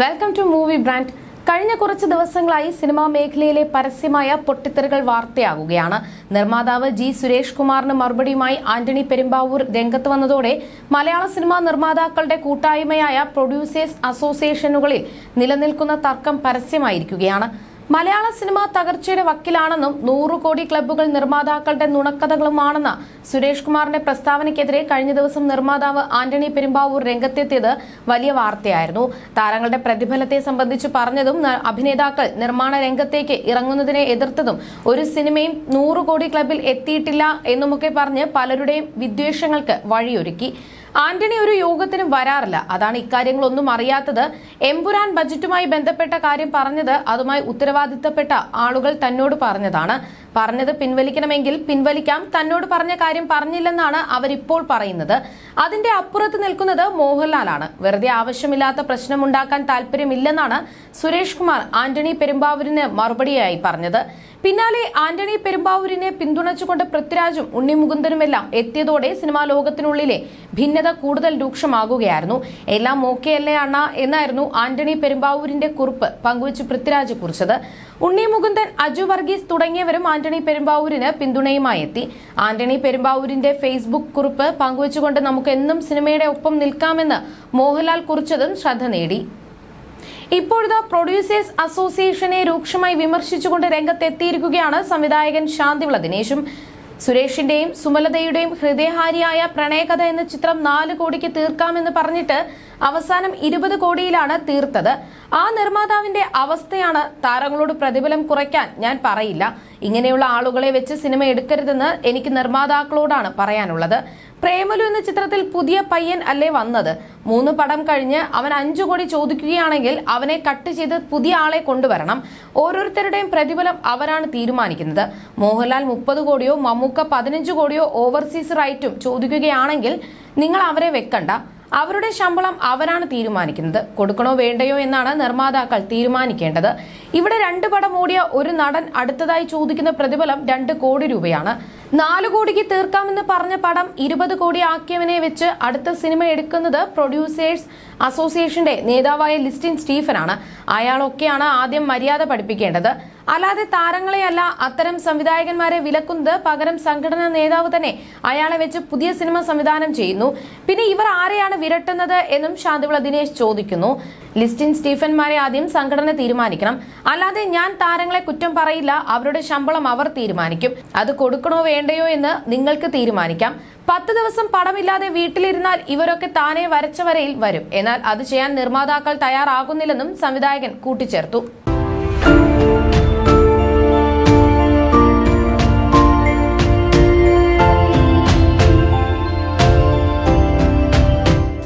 Welcome to movie brand കഴിഞ്ഞ കുറച്ച് ദിവസങ്ങളായി സിനിമാ മേഖലയിലെ പരസ്യമായ പൊട്ടിത്തെറികൾ വാർത്തയാകുകയാണ്. നിർമ്മാതാവ് ജി സുരേഷ് കുമാറിന് മറുപടിയുമായി ആന്റണി പെരുമ്പാവൂർ രംഗത്ത് വന്നതോടെ മലയാള സിനിമാ നിർമ്മാതാക്കളുടെ കൂട്ടായ്മയായ പ്രൊഡ്യൂസേഴ്സ് അസോസിയേഷനുകളിൽ നിലനിൽക്കുന്ന തർക്കം പരസ്യമായിരിക്കുകയാണ്. മലയാള സിനിമ തകർച്ചയുടെ വക്കിലാണെന്നും നൂറു കോടി ക്ലബ്ബുകൾ നിർമ്മാതാക്കളുടെ നുണക്കഥകളുമാണെന്ന സുരേഷ് കുമാറിന്റെ പ്രസ്താവനയ്ക്കെതിരെ കഴിഞ്ഞ ദിവസം നിർമ്മാതാവ് ആന്റണി പെരുമ്പാവൂർ രംഗത്തെത്തിയത് വലിയ വാർത്തയായിരുന്നു. താരങ്ങളുടെ പ്രതിഫലത്തെ സംബന്ധിച്ച് പറഞ്ഞതും അഭിനേതാക്കൾ നിർമ്മാണ രംഗത്തേക്ക് ഇറങ്ങുന്നതിനെ എതിർത്തതും ഒരു സിനിമയും നൂറു കോടി ക്ലബിൽ എത്തിയിട്ടില്ല എന്നുമൊക്കെ പറഞ്ഞ് പലരുടെയും വിദ്വേഷങ്ങൾക്ക് വഴിയൊരുക്കി. ആന്റണി ഒരു യോഗത്തിനും വരാറില്ല. അതാണ് ഇക്കാര്യങ്ങളൊന്നും അറിയാത്തത്. എംപുരാൻ ബജറ്റുമായി ബന്ധപ്പെട്ട കാര്യം പറഞ്ഞത് അതുമായി ഉത്തരവാദിത്തപ്പെട്ട ആളുകൾ തന്നോട് പറഞ്ഞതാണ്. പറഞ്ഞത് പിൻവലിക്കണമെങ്കിൽ പിൻവലിക്കാം. തന്നോട് പറഞ്ഞ കാര്യം പറഞ്ഞില്ലെന്നാണ് അവരിപ്പോൾ പറയുന്നത്. അതിന്റെ അപ്പുറത്ത് നിൽക്കുന്നത് മോഹൻലാലാണ്. വെറുതെ ആവശ്യമില്ലാത്ത പ്രശ്നമുണ്ടാക്കാൻ താല്പര്യമില്ലെന്നാണ് സുരേഷ് കുമാർ ആന്റണി പെരുമ്പാവൂരിന് മറുപടിയായി പറഞ്ഞത്. പിന്നാലെ ആന്റണി പെരുമ്പാവൂരിനെ പിന്തുണച്ചുകൊണ്ട് പൃഥ്വിരാജും ഉണ്ണി മുകുന്ദനുമെല്ലാം എത്തിയതോടെ സിനിമാ ലോകത്തിനുള്ളിലെ ഭിന്നത കൂടുതൽ രൂക്ഷമാകുകയായിരുന്നു. എല്ലാം ഓക്കെയല്ലേ അണ്ണ? എന്നായിരുന്നു ആന്റണി പെരുമ്പാവൂരിന്റെ കുറിപ്പ് പങ്കുവച്ച് പൃഥ്വിരാജ് കുറിച്ചത്. ഉണ്ണി മുകുന്ദൻ അജു വർഗീസ് തുടങ്ങിയവരും ആന്റണി പെരുമ്പാവൂരിന് പിന്തുണയുമായി എത്തി. ആന്റണി പെരുമ്പാവൂരിന്റെ ഫേസ്ബുക്ക് കുറിപ്പ് പങ്കുവച്ചുകൊണ്ട് നമുക്ക് എന്നും സിനിമയുടെ ഒപ്പം നിൽക്കാമെന്ന് മോഹൻലാൽ കുറിച്ചതും ശ്രദ്ധ നേടി. ഇപ്പോഴത്തെ പ്രൊഡ്യൂസേഴ്സ് അസോസിയേഷനെ രൂക്ഷമായി വിമർശിച്ചുകൊണ്ട് രംഗത്തെത്തിയിരിക്കുകയാണ് സംവിധായകൻ ശാന്തിവിള ദിനേശും. സുരേഷിന്റെയും സുമലതയുടെയും ഹൃദയഹാരിയായ പ്രണയകഥ എന്ന ചിത്രം നാല് കോടിക്ക് തീർക്കാമെന്ന് പറഞ്ഞിട്ട് അവസാനം ഇരുപത് കോടിയിലാണ് തീർത്തത്. ആ നിർമ്മാതാവിന്റെ അവസ്ഥയാണ് താരങ്ങളോട് പ്രതിഫലം കുറയ്ക്കാൻ ഞാൻ പറയില്ല. ഇങ്ങനെയുള്ള ആളുകളെ വെച്ച് സിനിമ എടുക്കരുതെന്ന് എനിക്ക് നിർമ്മാതാക്കളോടാണ് പറയാനുള്ളത്. പ്രേമലു എന്ന ചിത്രത്തിൽ പുതിയ പയ്യൻ അല്ലേ വന്നത്? മൂന്ന് പടം കഴിഞ്ഞ് അവൻ അഞ്ചു കോടി ചോദിക്കുകയാണെങ്കിൽ അവനെ കട്ട് ചെയ്ത് പുതിയ ആളെ കൊണ്ടുവരണം. ഓരോരുത്തരുടെയും പ്രതിഫലം അവരാണ് തീരുമാനിക്കുന്നത്. മോഹൻലാൽ മുപ്പത് കോടിയോ മമ്മൂക്ക പതിനഞ്ച് കോടിയോ ഓവർസീസ് റൈറ്റും ചോദിക്കുകയാണെങ്കിൽ നിങ്ങൾ അവരെ വെക്കണ്ട. അവരുടെ ശമ്പളം അവരാണ് തീരുമാനിക്കുന്നത്. കൊടുക്കണോ വേണ്ടയോ എന്നാണ് നിർമ്മാതാക്കൾ തീരുമാനിക്കേണ്ടത്. ഇവിടെ രണ്ട് പടം ഓടിയ ഒരു നടൻ അടുത്തതായി ചോദിക്കുന്ന പ്രതിഫലം രണ്ട് കോടി രൂപയാണ്. നാല് കോടിക്ക് തീർക്കാമെന്ന് പറഞ്ഞ പടം ഇരുപത് കോടി ആക്കിയവനെ വെച്ച് അടുത്ത സിനിമ എടുക്കുന്നത് പ്രൊഡ്യൂസേഴ്സ് അസോസിയേഷന്റെ നേതാവായ ലിസ്റ്റിൻ സ്റ്റീഫനാണ്. അയാളൊക്കെയാണ് ആദ്യം മര്യാദ പഠിപ്പിക്കേണ്ടത്. അല്ലാതെ താരങ്ങളെയല്ല അത്തരം സംവിധായകന്മാരെ വിലക്കുന്നത്. പകരം സംഘടനാ നേതാവ് തന്നെ അയാളെ വെച്ച് പുതിയ സിനിമ സംവിധാനം ചെയ്യുന്നു. പിന്നെ ഇവർ ആരെയാണ് വിരട്ടുന്നത് എന്നും ശാന്തിവിള ദിനേശ് ചോദിക്കുന്നു. ലിസ്റ്റിൻ സ്റ്റീഫൻമാരെ ആദ്യം സംഘടന തീരുമാനിക്കണം. അല്ലാതെ ഞാൻ താരങ്ങളെ കുറ്റം പറയില്ല. അവരുടെ ശമ്പളം അവർ തീരുമാനിക്കും. അത് കൊടുക്കണോ വേണ്ടയോ എന്ന് നിങ്ങൾക്ക് തീരുമാനിക്കാം. പത്ത് ദിവസം പടമില്ലാതെ വീട്ടിലിരുന്നാൽ ഇവരൊക്കെ താനെ വരച്ചവരയിൽ വരും. എന്നാൽ അത് ചെയ്യാൻ നിർമ്മാതാക്കൾ തയ്യാറാകുന്നില്ലെന്നും സംവിധായകൻ കൂട്ടിച്ചേർത്തു.